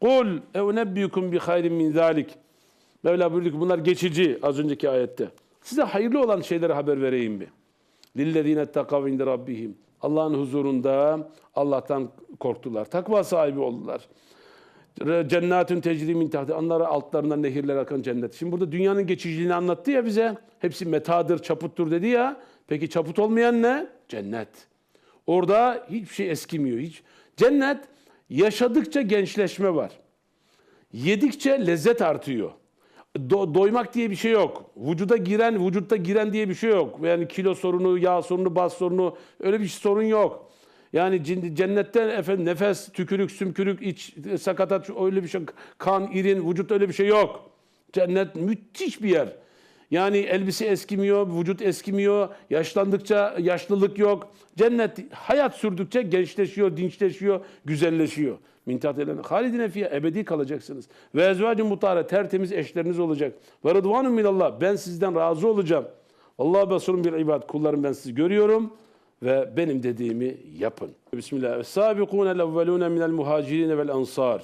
Kul evnebbiyukum bi hayrin min zalik. Mevla buyurdu ki bunlar geçici az önceki ayette. Size hayırlı olan şeyleri haber vereyim mi? Lillezine takav inde rabbihim. Allah'ın huzurunda Allah'tan korktular. Takva sahibi oldular. Cennetün tecri min. Onlara altlarından nehirler akan cennet. Şimdi burada dünyanın geçiciliğini anlattı ya bize. Hepsi metadır, çaputtur dedi ya. Peki çaput olmayan ne? Cennet. Orada hiçbir şey eskimiyor. Hiç. Cennet yaşadıkça gençleşme var. Yedikçe lezzet artıyor. Do- doymak diye bir şey yok. Vücuda giren, vücutta giren diye bir şey yok. Yani kilo sorunu, yağ sorunu, baz sorunu öyle bir sorun yok. Yani cin- cennette efendim nefes, tükürük, sümkürük, iç sakatat öyle bir şey, kan, irin, vücut öyle bir şey yok. Cennet müthiş bir yer. Yani elbise eskimiyor, vücut eskimiyor, yaşlandıkça yaşlılık yok. Cennet hayat sürdükçe gençleşiyor, dinçleşiyor, güzelleşiyor. Mintat elen halidine fiye ebedi kalacaksınız. Ve ezvacın mutare tertemiz eşleriniz olacak. Ve rıdvanun minallah ben sizden razı olacağım. Allah basurun bir ibad kullarım ben sizi görüyorum ve benim dediğimi yapın. Bismillah. Sabikun el evvelune minel muhacirin vel ansar.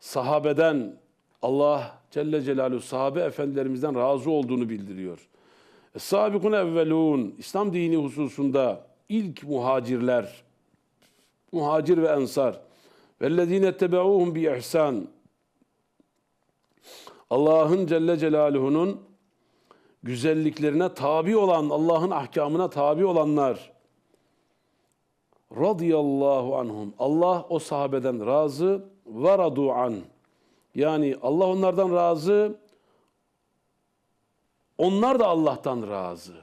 Sahabeden Allah Celle Celaluhu sahabe efendilerimizden razı olduğunu bildiriyor. Sabikun evvelun İslam dini hususunda ilk muhacirler, muhacir ve ensar. Vellezine tebauhum bi ihsan. Allah'ın Celle Celaluhu'nun güzelliklerine tabi olan, Allah'ın ahkamına tabi olanlar. Radıyallahu anhum. Allah o sahabeden razı ve radu an. Yani Allah onlardan razı, onlar da Allah'tan razı.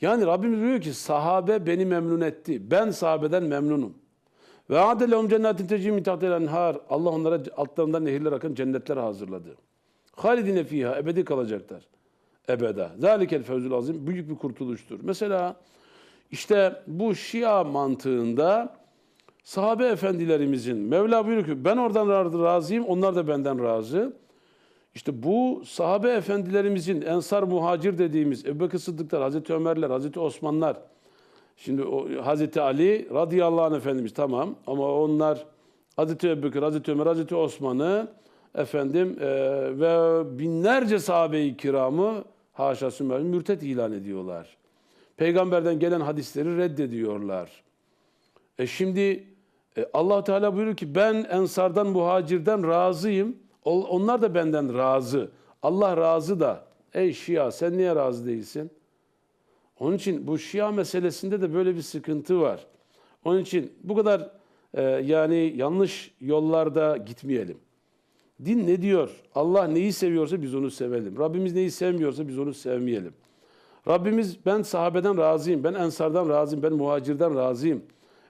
Yani Rabbimiz diyor ki sahabe beni memnun etti. Ben sahabeden memnunum. Ve adelehum cennetin tecri min tahtiha enhar. Allah onlara altlarından nehirler akın cennetler hazırladı. Halidine fiha ebedi kalacaklar. Ebeda. Zalikel fevzul azim büyük bir kurtuluştur. Mesela işte bu Şia mantığında sahabe efendilerimizin Mevla buyuruyor ki ben oradan razıyım onlar da benden razı. İşte bu sahabe efendilerimizin ensar muhacir dediğimiz Ebu Bekir Sıddıklar, Hazreti Ömerler, Hazreti Osmanlar, şimdi o Hazreti Ali radıyallahu anh Efendimiz tamam ama onlar Hazreti Ebu Bekir, Hazreti Ömer, Hazreti Osman'ı efendim e, ve binlerce sahabe-i kiramı haşa sümer mürtet ilan ediyorlar. Peygamberden gelen hadisleri reddediyorlar. E şimdi e, allah Teala buyuruyor ki ben ensardan, muhacirden razıyım. Onlar da benden razı. Allah razı da. Ey Şia sen niye razı değilsin? Onun için bu Şia meselesinde de böyle bir sıkıntı var. Onun için bu kadar e, yani yanlış yollarda gitmeyelim. Din ne diyor? Allah neyi seviyorsa biz onu sevelim. Rabbimiz neyi sevmiyorsa biz onu sevmeyelim. Rabbimiz ben sahabeden razıyım, ben ensardan razıyım, ben muhacirden razıyım.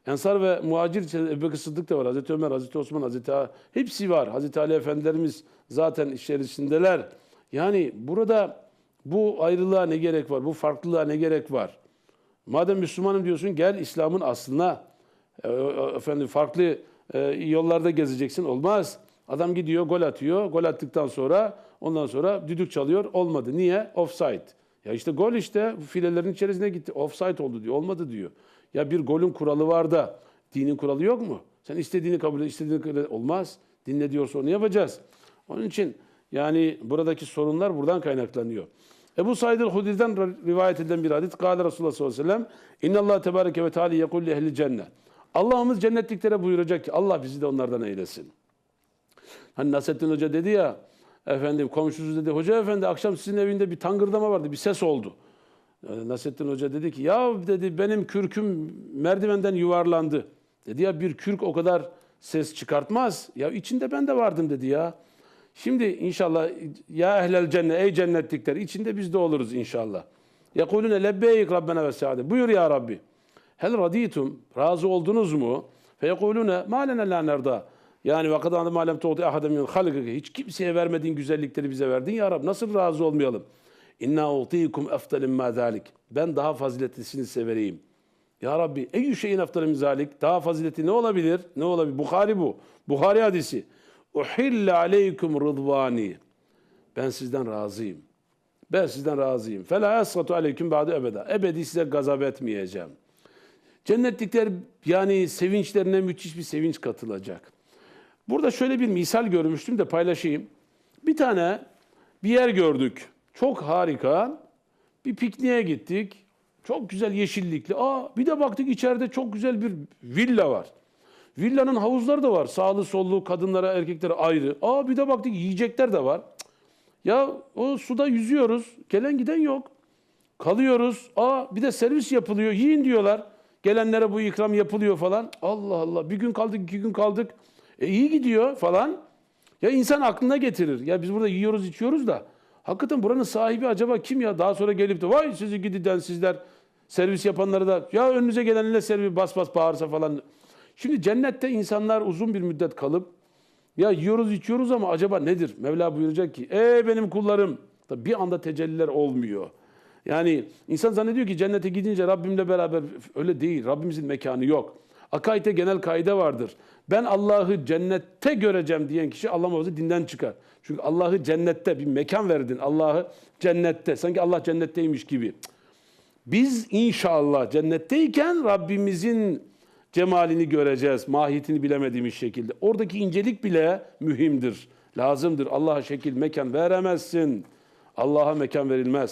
Ensar ve muhacir içerisinde Ebu Sıddık da var. Hazreti Ömer, Hazreti Osman, Hazreti A- hepsi var. Hazreti Ali Efendilerimiz zaten içerisindeler. Yani burada bu ayrılığa ne gerek var? Bu farklılığa ne gerek var? Madem Müslümanım diyorsun gel İslam'ın aslına. E, e, Efendim farklı e, yollarda gezeceksin. Olmaz. Adam gidiyor gol atıyor. Gol attıktan sonra ondan sonra düdük çalıyor. Olmadı. Niye? Offside. Ya işte gol işte filelerin içerisine gitti. Offside oldu diyor. Olmadı diyor. Ya bir golün kuralı var da dinin kuralı yok mu? Sen istediğini kabul et, istediğini kabul et. Olmaz. Din ne diyorsa onu yapacağız. Onun için yani buradaki sorunlar buradan kaynaklanıyor. Ebu Said el-Hudri'den rivayet edilen bir hadis. Kâle Resulullah sallallahu aleyhi ve sellem İnne Allah tebareke ve teala yekul li ehli cennet. Allah'ımız cennetliklere buyuracak ki Allah bizi de onlardan eylesin. Hani Nasrettin Hoca dedi ya efendim komşusu dedi hoca efendi akşam sizin evinde bir tangırdama vardı bir ses oldu. Yani Nasrettin Hoca dedi ki ya dedi benim kürküm merdivenden yuvarlandı. Dedi ya bir kürk o kadar ses çıkartmaz. Ya içinde ben de vardım dedi ya. Şimdi inşallah ya ehlel cennet ey cennetlikler içinde biz de oluruz inşallah. Yekulune lebbeyk Rabbena ve saade. Buyur ya Rabbi. Hel raditum razı oldunuz mu? Fe yekulune ma nerda. Yani ve kadar malem tuğti ahadem min halkike. Hiç kimseye vermediğin güzellikleri bize verdin ya Rabbi. Nasıl razı olmayalım? İnna utikum eftelim ma zalik. Ben daha faziletlisini size vereyim. Ya Rabbi eyyü şeyin eftelim min zalik. Daha fazileti ne olabilir? Ne olabilir? Bukhari bu. Bukhari hadisi. Uhille aleykum rıdvani. Ben sizden razıyım. Ben sizden razıyım. Fela esgatu aleyküm ba'de ebeda. Ebedi size gazap etmeyeceğim. Cennetlikler yani sevinçlerine müthiş bir sevinç katılacak. Burada şöyle bir misal görmüştüm de paylaşayım. Bir tane bir yer gördük. Çok harika. Bir pikniğe gittik. Çok güzel yeşillikli. Aa bir de baktık içeride çok güzel bir villa var. Villanın havuzları da var. Sağlı sollu kadınlara erkeklere ayrı. Aa bir de baktık yiyecekler de var. Ya o suda yüzüyoruz. Gelen giden yok. Kalıyoruz. Aa bir de servis yapılıyor. Yiyin diyorlar. Gelenlere bu ikram yapılıyor falan. Allah Allah. Bir gün kaldık, iki gün kaldık. E iyi gidiyor falan. Ya insan aklına getirir. Ya biz burada yiyoruz, içiyoruz da. Hakikaten buranın sahibi acaba kim ya? Daha sonra gelip de vay sizi gididen sizler servis yapanları da ya önünüze gelenle servis bas bas bağırsa falan. Şimdi cennette insanlar uzun bir müddet kalıp ya yiyoruz içiyoruz ama acaba nedir? Mevla buyuracak ki ey benim kullarım. Tabii bir anda tecelliler olmuyor. Yani insan zannediyor ki cennete gidince Rabbimle beraber öyle değil. Rabbimizin mekanı yok. Akaid'de genel kaide vardır. Ben Allah'ı cennette göreceğim diyen kişi Allah muhafaza dinden çıkar. Çünkü Allah'ı cennette bir mekan verdin. Allah'ı cennette. Sanki Allah cennetteymiş gibi. Biz inşallah cennetteyken Rabbimizin cemalini göreceğiz. Mahiyetini bilemediğimiz şekilde. Oradaki incelik bile mühimdir. Lazımdır. Allah'a şekil, mekan veremezsin. Allah'a mekan verilmez.